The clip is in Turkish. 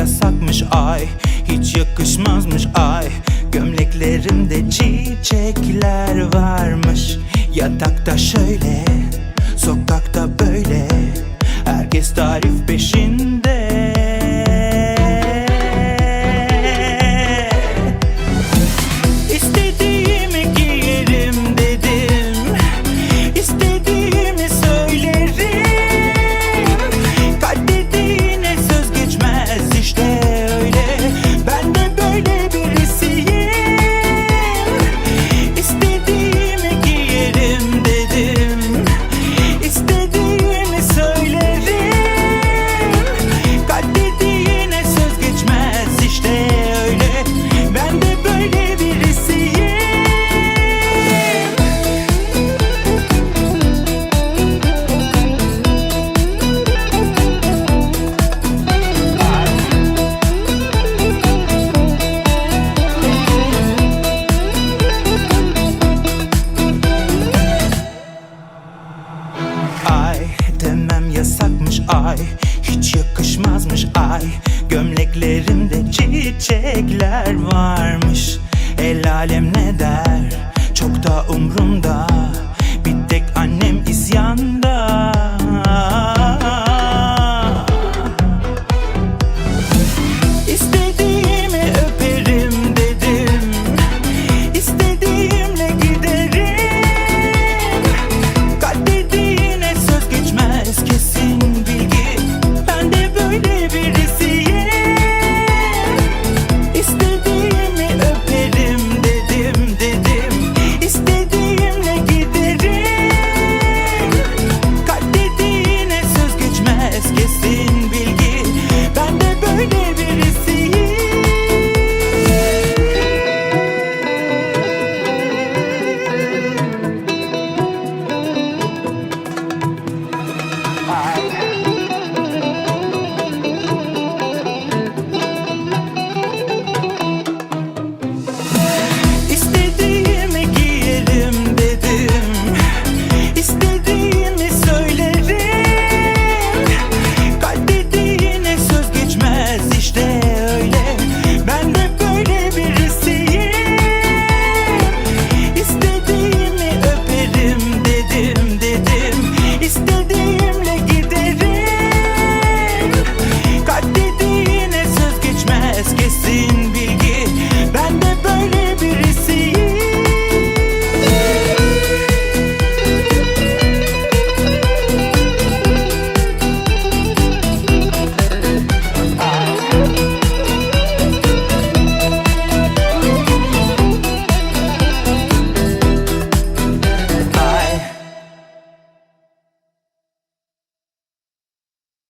Yasakmış ay Hiç yakışmazmış ay. Gömleklerimde çiçekler varmış Yatakta şöyle ay. Hiç yakışmazmış ay. Gömleklerimde çiçekler varmış. El alem ne der? Çok da umrumda.